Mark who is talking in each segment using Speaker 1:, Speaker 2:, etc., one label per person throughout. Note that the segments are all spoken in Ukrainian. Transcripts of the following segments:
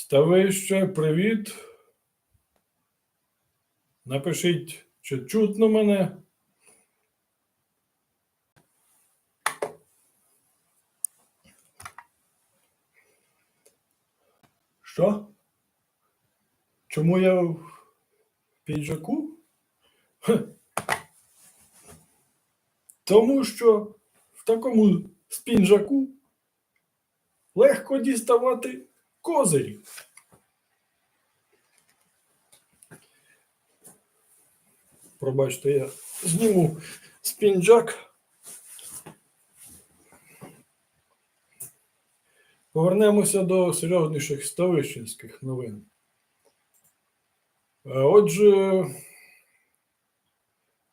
Speaker 1: Ставище, привіт. Напишіть, чи чутно мене. Що? Чому я в піджаку? Хе. Тому що в такому спінжаку легко діставати козирів. Пробачте, я зніму спінджак. Повернемося до серйозніших ставищенських новин. Е, Отже,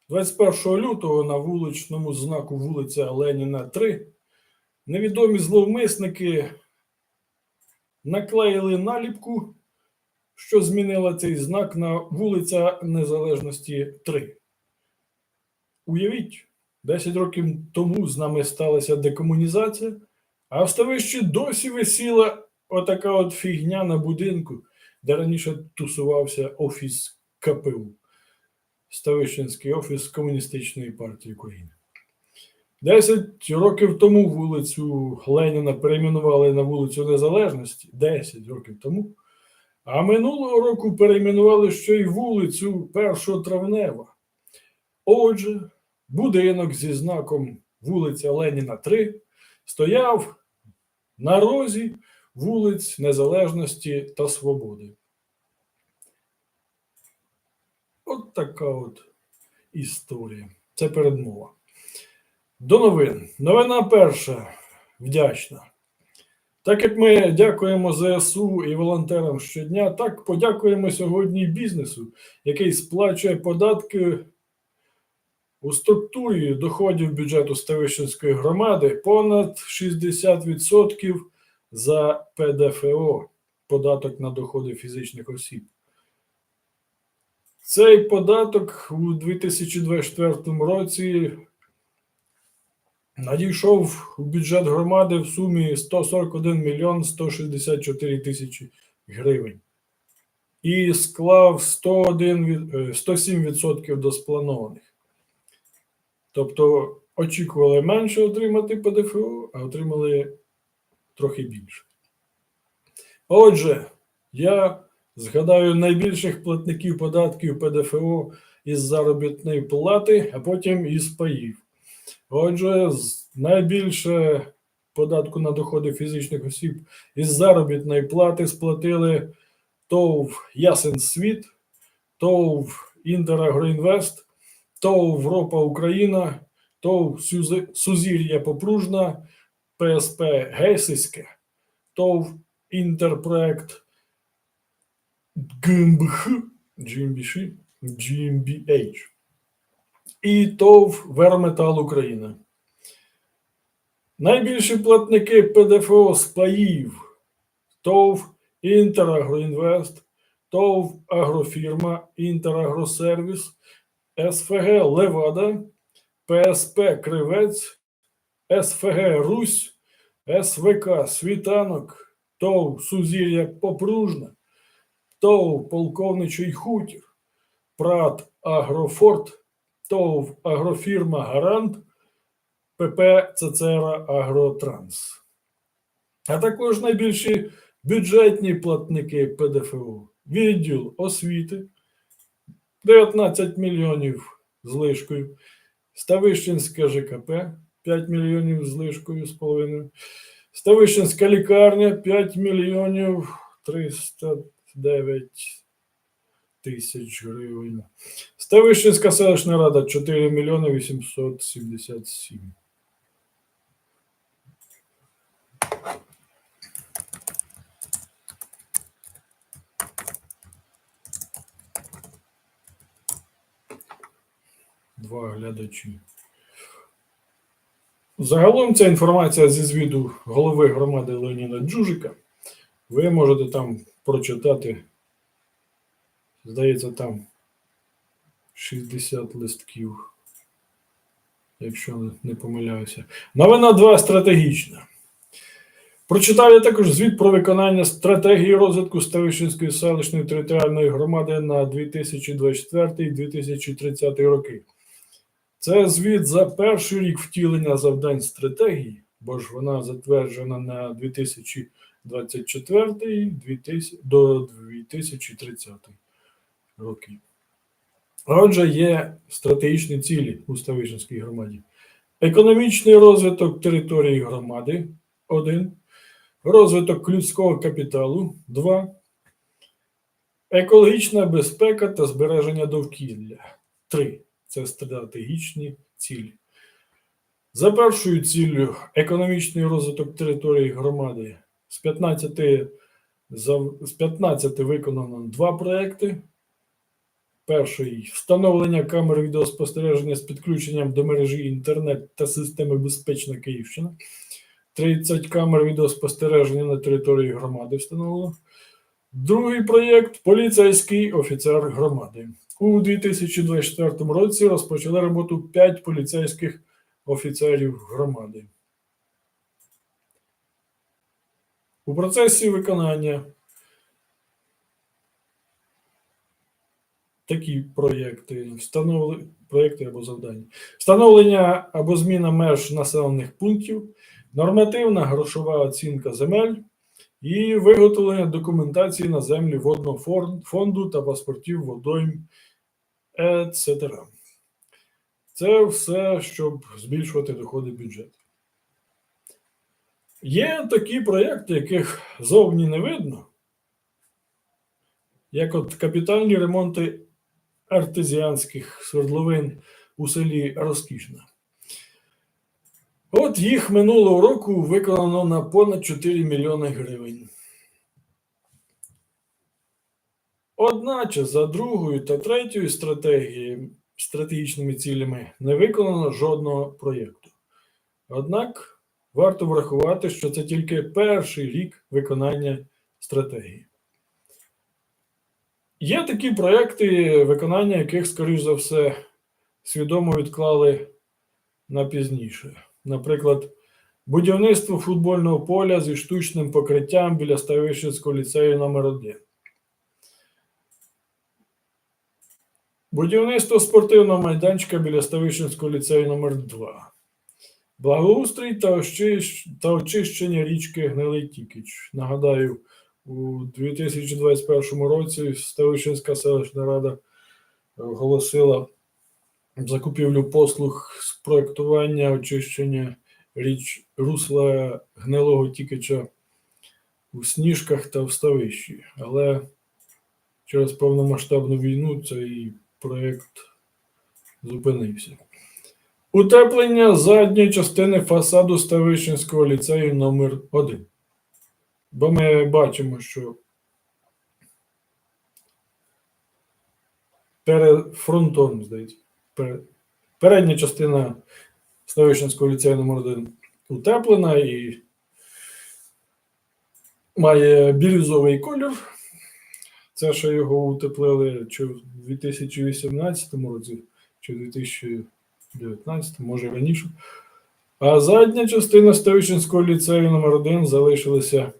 Speaker 1: 21 лютого на вуличному знаку вулиця Леніна 3 невідомі зловмисники наклеїли наліпку, що змінила цей знак на вулиця Незалежності 3. Уявіть, 10 років тому з нами сталася декомунізація, а в ставищі досі висіла отака от фігня на будинку, де раніше тусувався офіс КПУ. Ставищенський офіс Комуністичної партії України. Десять років тому вулицю Леніна перейменували на вулицю Незалежності. 10 років тому. А минулого року перейменували ще й вулицю 1 травнева. Отже, будинок зі знаком вулиця Леніна 3 стояв на розі вулиць Незалежності та Свободи. От така от історія. Це передмова. До новин. Новина перша. Вдячна. Так як ми дякуємо ЗСУ і волонтерам щодня, так подякуємо сьогодні бізнесу, який сплачує податки у структурі доходів бюджету Ставищенської громади понад 60% за ПДФО податок на доходи фізичних осіб. Цей податок у 2024 році надійшов у бюджет громади в сумі 141 мільйон 164 тисячі гривень і склав 101, е, 107% до спланованих. Тобто очікували менше отримати ПДФО, а отримали трохи більше. Отже, я згадаю найбільших платників податків ПДФО із заробітної плати, а потім із паїв. Отже, найбільше податку на доходи фізичних осіб із заробітної плати сплатили ТОВ Ясен Світ, ТОВ Інтерагроінвест, ТОВ Ропа Україна, ТОВ Сузір'я Попружна, ПСП Гейсиське, ТОВ Інтерпроект ГМБХ, GmbH, GmbH і ТОВ Верметал Україна. Найбільші платники ПДФО з паїв ТОВ Інтерагроінвест, ТОВ Агрофірма, Інтерагросервіс, СФГ Левада, ПСП Кривець, СФГ Русь, СВК Світанок, ТОВ Сузір'я Попружна, ТОВ Полковничий Хутір, ПРАТ Агрофорт, ТОВ Агрофірма Гарант, ПП ЦЦР Агротранс. А також найбільші бюджетні платники ПДФО. Відділ освіти 19 мільйонів з лишкою. Ставищенське ЖКП 5 мільйонів з лишкою з половиною. Ставищенська лікарня 5 мільйонів 309 тисяч гривень. Ставищенська селищна рада 4 мільйони 877. Два глядачі. Загалом ця інформація зі звіду голови громади Леніна Джужика. Ви можете там прочитати. Здається, там 60 листків, якщо не- помиляюся. Новина 2 стратегічна. Прочитав я також звіт про виконання стратегії розвитку Ставищенської селищної територіальної громади на 2024-2030 роки. Це звіт за перший рік втілення завдань стратегії, бо ж вона затверджена на 2024 до 2030 роки. Отже, є стратегічні цілі у Ставищенській громаді. Економічний розвиток території громади 1. Розвиток людського капіталу 2. Екологічна безпека та збереження довкілля 3. Це стратегічні цілі. За першою ціллю економічний розвиток території громади з 15, з 15 виконано два проекти. Перший встановлення камер відеоспостереження з підключенням до мережі інтернет та системи Безпечна Київщина. 30 камер відеоспостереження на території громади встановлено. Другий проєкт поліцейський офіцер громади. У 2024 році розпочали роботу 5 поліцейських офіцерів громади. У процесі виконання такі проєкти, встановлення проєкти або завдання. Встановлення або зміна меж населених пунктів, нормативна грошова оцінка земель і виготовлення документації на землі водного фонду та паспортів водойм, etc. Це все, щоб збільшувати доходи бюджету. Є такі проєкти, яких зовні не видно, як от капітальні ремонти артезіанських свердловин у селі Розкішна. От їх минулого року виконано на понад 4 мільйони гривень. Одначе за другою та третьою стратегією, стратегічними цілями не виконано жодного проєкту. Однак варто врахувати, що це тільки перший рік виконання стратегії. Є такі проекти, виконання яких, скоріш за все, свідомо відклали на пізніше. Наприклад, будівництво футбольного поля зі штучним покриттям біля Ставищенського ліцею номер 1 Будівництво спортивного майданчика біля Ставищенського ліцею номер 2 Благоустрій та очищення річки Гнилий Тікіч. Нагадаю, у 2021 році Ставищенська селищна рада оголосила закупівлю послуг з проектування очищення річ русла гнилого тікача у Сніжках та в Ставищі. Але через повномасштабну війну цей проєкт зупинився. Утеплення задньої частини фасаду Ставищенського ліцею номер 1 Бо ми бачимо, що перед фронтом, здається, передня частина Ставищенського ліцею номер 1 утеплена і має бірюзовий колір. Це ще його утеплили чи в 2018 році, чи в 2019, може раніше. А задня частина Ставищенського ліцею номер 1 залишилася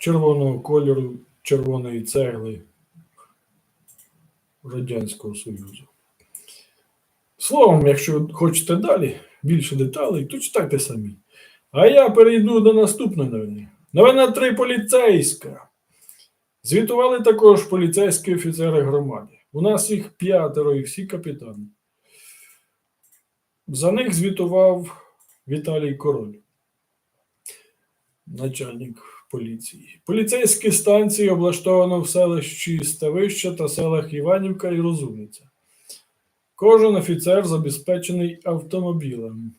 Speaker 1: червоного кольору, червоної цегли Радянського Союзу. Словом, якщо хочете далі, більше деталей, то читайте самі. А я перейду до наступної новини. Новина 3 поліцейська. Звітували також поліцейські офіцери громади. У нас їх п'ятеро і всі капітани. За них звітував Віталій Король, начальник поліції. Поліцейські станції облаштовано в селищі Ставища та селах Іванівка і Розумниця. Кожен офіцер забезпечений автомобілем.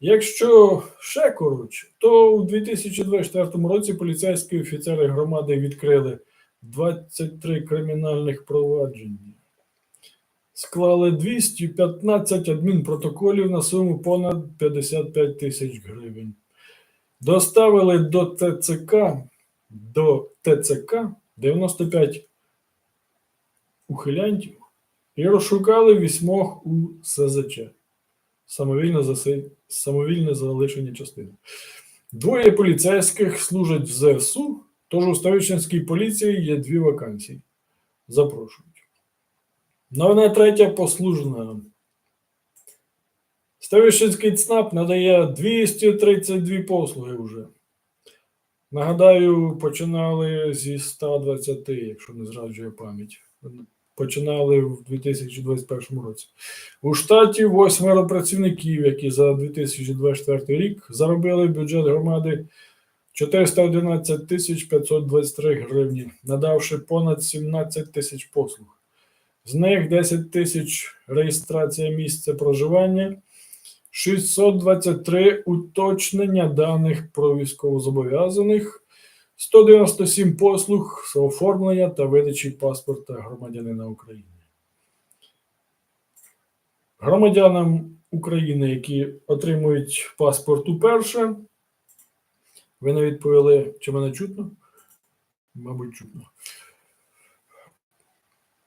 Speaker 1: Якщо ще коротше, то у 2024 році поліцейські офіцери громади відкрили 23 кримінальних провадження, склали 215 адмінпротоколів на суму понад 55 тисяч гривень. Доставили до ТЦК до ТЦК 95 ухилянтів і розшукали вісьмох у СЗЧ самовільно заси- самовільне залишення частини. Двоє поліцейських служать в ЗСУ, тож у Ставищенській поліції є дві вакансії. Запрошують. Новина третя послужна. Ставищенський ЦНАП надає 232 послуги вже. Нагадаю, починали зі 120, якщо не зраджує пам'ять. Починали в 2021 році. У штаті восьмеро працівників, які за 2024 рік заробили бюджет громади 411 тисяч 523 гривні, надавши понад 17 тисяч послуг. З них 10 тисяч реєстрація місця проживання, 623 уточнення даних про військовозобов'язаних, 197 послуг з оформлення та видачі паспорта громадянина України. Громадянам України, які отримують паспорт уперше, ви не відповіли, чи мене чутно? Мабуть, чутно.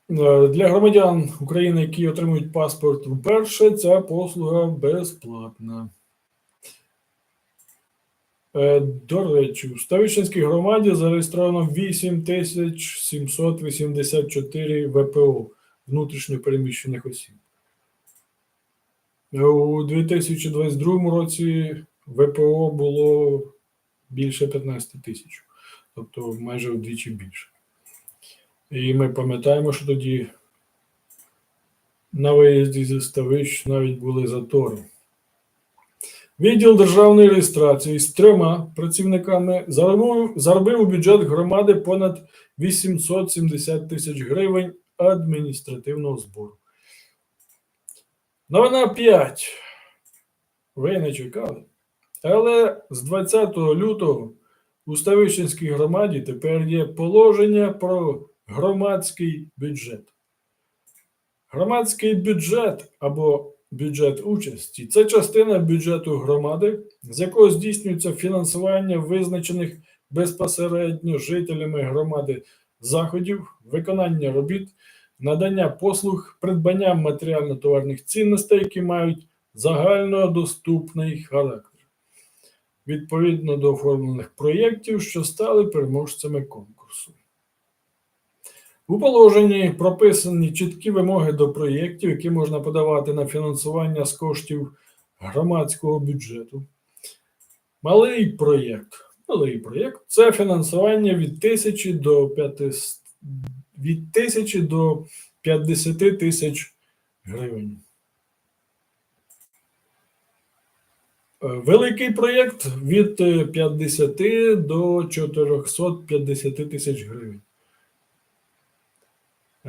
Speaker 1: Е, Для громадян України, які отримують паспорт вперше, ця послуга безплатна. Е, До речі, у Ставищенській громаді зареєстровано 8784 ВПО внутрішньо переміщених осіб. Е, У 2022 році ВПО було більше 15 тисяч, тобто майже вдвічі більше. І ми пам'ятаємо, що тоді на виїзді зі Ставищ навіть були затори. Відділ державної реєстрації з трьома працівниками заробив, у бюджет громади понад 870 тисяч гривень адміністративного збору. Новина 5. Ви не чекали. Але з 20 лютого у Ставищенській громаді тепер є положення про громадський бюджет. Громадський бюджет або бюджет участі це частина бюджету громади, з якого здійснюється фінансування визначених безпосередньо жителями громади заходів, виконання робіт, надання послуг, придбання матеріально-товарних цінностей, які мають загальнодоступний характер відповідно до оформлених проєктів, що стали переможцями конкурсу. У положенні прописані чіткі вимоги до проєктів, які можна подавати на фінансування з коштів громадського бюджету. Малий проєкт. Малий проєкт це фінансування від 1000 до 500, від 1000 до 50 тисяч гривень. Е, Великий проєкт від е, 50 до 450 тисяч гривень.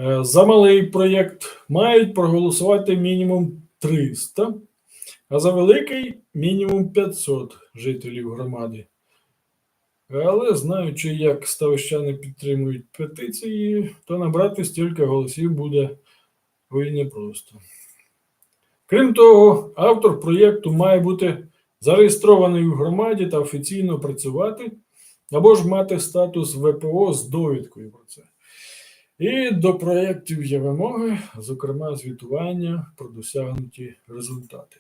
Speaker 1: Е, За малий проєкт мають проголосувати мінімум 300, а за великий мінімум 500 жителів громади. Але знаючи, як ставищани підтримують петиції, то набрати стільки голосів буде ой непросто. Крім того, автор проєкту має бути зареєстрований у громаді та офіційно працювати, або ж мати статус ВПО з довідкою про це. І до проєктів є вимоги, зокрема, звітування про досягнуті результати.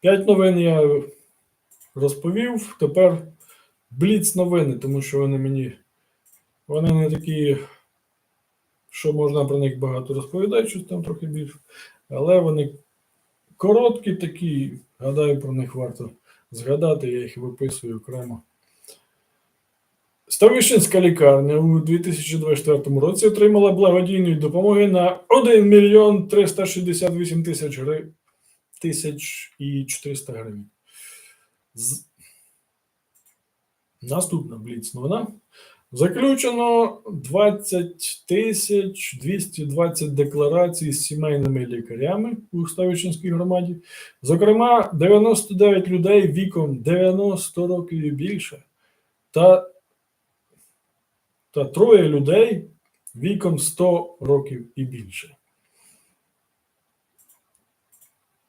Speaker 1: П'ять новин я розповів. Тепер бліц новини, тому що вони мені вони не такі, що можна про них багато розповідати, щось там трохи більше. Але вони короткі такі, гадаю, про них варто згадати, я їх виписую окремо. Ставищенська лікарня у 2024 році отримала благодійної допомоги на 1 мільйон 368 тисяч гривень тисяч і 400 гривень. З... Наступна бліц новина. Заключено 20 тисяч 220 декларацій з сімейними лікарями у Ставичинській громаді. Зокрема, 99 людей віком 90 років і більше, та, та троє людей віком 100 років і більше.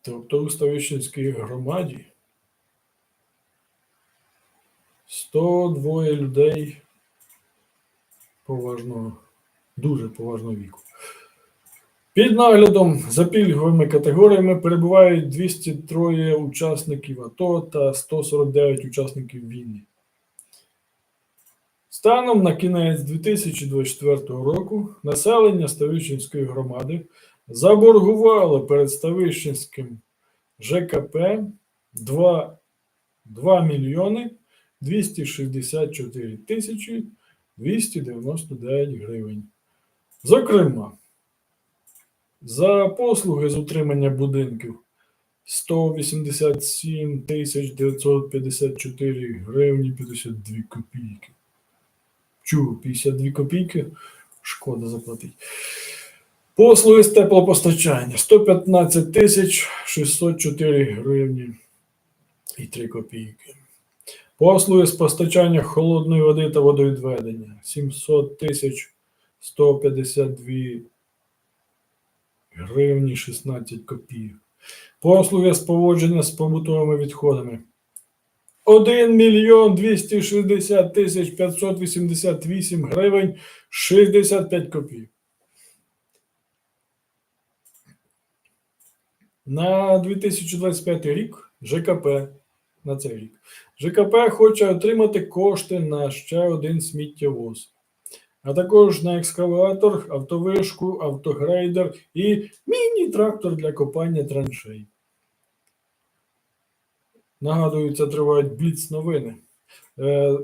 Speaker 1: Тобто у Ставищенській громаді 102 людей поважного, дуже поважного віку. Під наглядом за пільговими категоріями перебувають 203 учасників АТО та 149 учасників війни. Станом на кінець 2024 року населення Ставищенської громади заборгувало перед Ставищенським ЖКП 2, 2 мільйони 264 тисячі 299 гривень. Зокрема, за послуги з утримання будинків 187 тисяч 954 гривні 52 копійки. Чу, 52 копійки, шкода заплатити. Послуги з теплопостачання 115 тисяч 604 гривні і 3 копійки. Послуги з постачання холодної води та водовідведення 700 тисяч 152 гривні 16 копійок. Послуги з поводження з побутовими відходами 1 мільйон 260 тисяч 588 гривень 65 копійок. На 2025 рік ЖКП на цей рік. ЖКП хоче отримати кошти на ще один сміттєвоз, а також на екскаватор, автовишку, автогрейдер і міні-трактор для копання траншей. Нагадую, це тривають бліц новини. Е,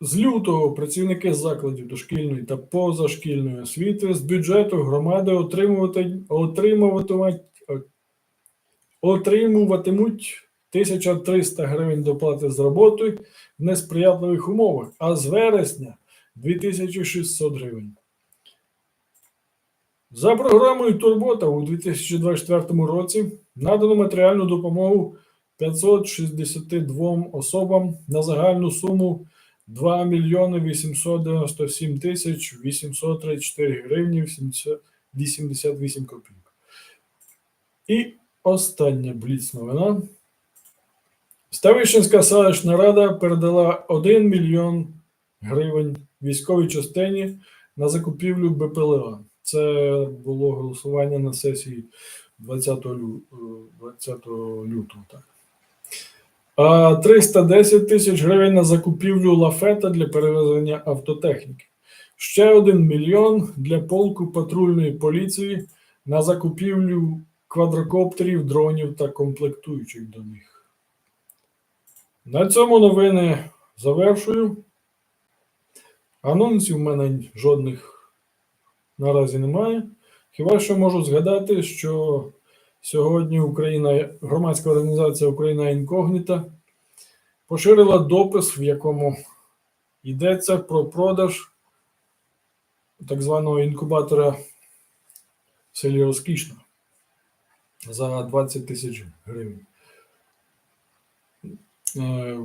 Speaker 1: З лютого працівники закладів дошкільної та позашкільної освіти з бюджету громади отримувати, отримуватимуть, отримуватимуть 1300 гривень доплати з роботи в несприятливих умовах, а з вересня 2600 гривень. За програмою Турбота у 2024 році надано матеріальну допомогу 562 особам на загальну суму 2 мільйони 897 тисяч 834 гривні 88 копійок. І остання бліц новина. Ставищенська селищна рада передала 1 мільйон гривень військовій частині на закупівлю БПЛА. Це було голосування на сесії 20, лю... е, 20 лютого. Так. 310 тисяч гривень на закупівлю лафета для перевезення автотехніки. Ще 1 мільйон для полку патрульної поліції на закупівлю квадрокоптерів, дронів та комплектуючих до них. На цьому новини завершую. Анонсів в мене жодних наразі немає. Хіба що можу згадати, що сьогодні Україна, громадська організація Україна Інкогніта поширила допис, в якому йдеться про продаж так званого інкубатора в селі Розкішно за 20 тисяч гривень. Е,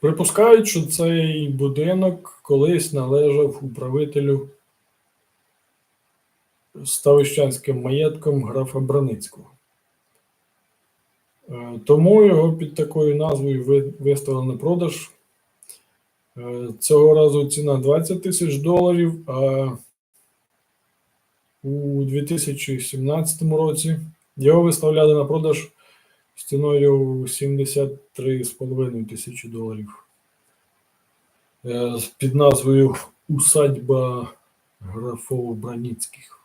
Speaker 1: Припускають, що цей будинок колись належав управителю ставищанським маєтком графа Браницького. Е, Тому його під такою назвою виставили на продаж. Е, Цього разу ціна 20 тисяч доларів, а у 2017 році його виставляли на продаж з ціною 73,5 тисячі доларів. Е, Під назвою Усадьба графово Браніцьких.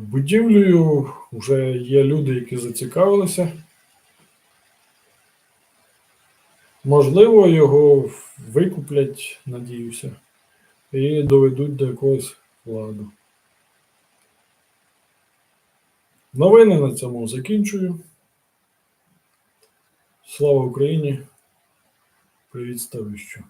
Speaker 1: Будівлею вже є люди, які зацікавилися. Можливо, його викуплять, надіюся, і доведуть до якогось ладу. Новини на цьому закінчую. Слава Україні! Привіт ставищу!